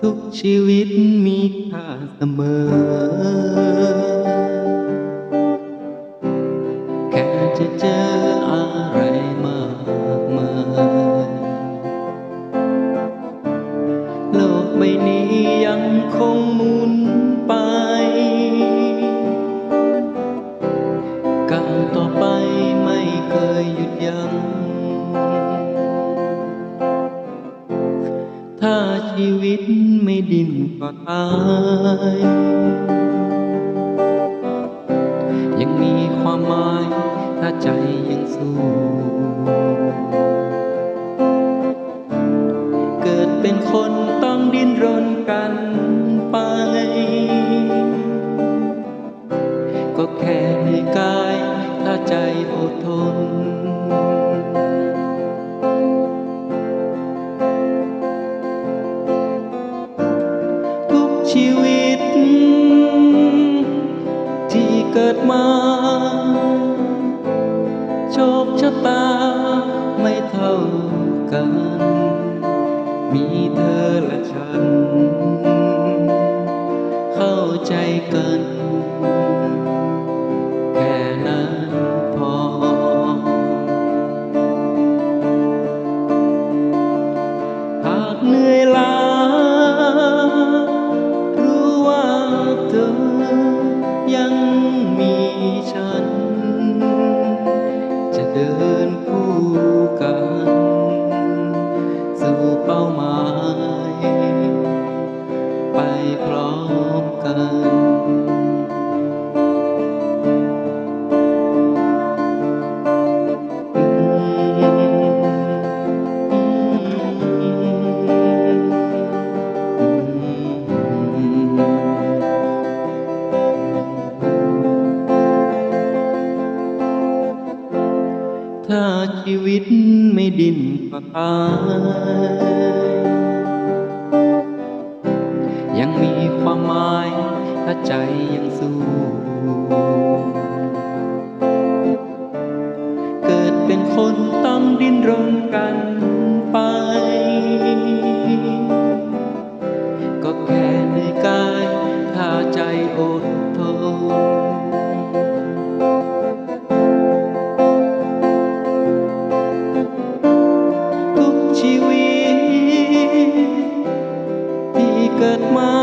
ทุกชีวิตมีค่าเสมอ แค่จะเจออะไรมากมายโลกใบนี้ยังคงหมุนไป ดินก็ตาย ยังมีความหมายถ้าใจยังสู้ เกิดเป็นคนต้องดิ้นรนกันไป ก็แค่เหนื่อยกายถ้าใจอดทน ชีวิต ที่เกิดมา โชคชะตาไม่เท่ากัน มีเธอและฉัน เข้าใจกัน ชีวิตไม่ดิ้นก็ตาย ยังมีความหมายถ้าใจยังสู้ เกิดมา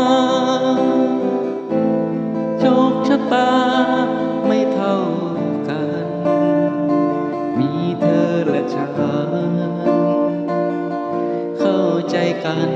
โชคชะตาไม่เท่ากัน มีเธอและฉัน เข้าใจกัน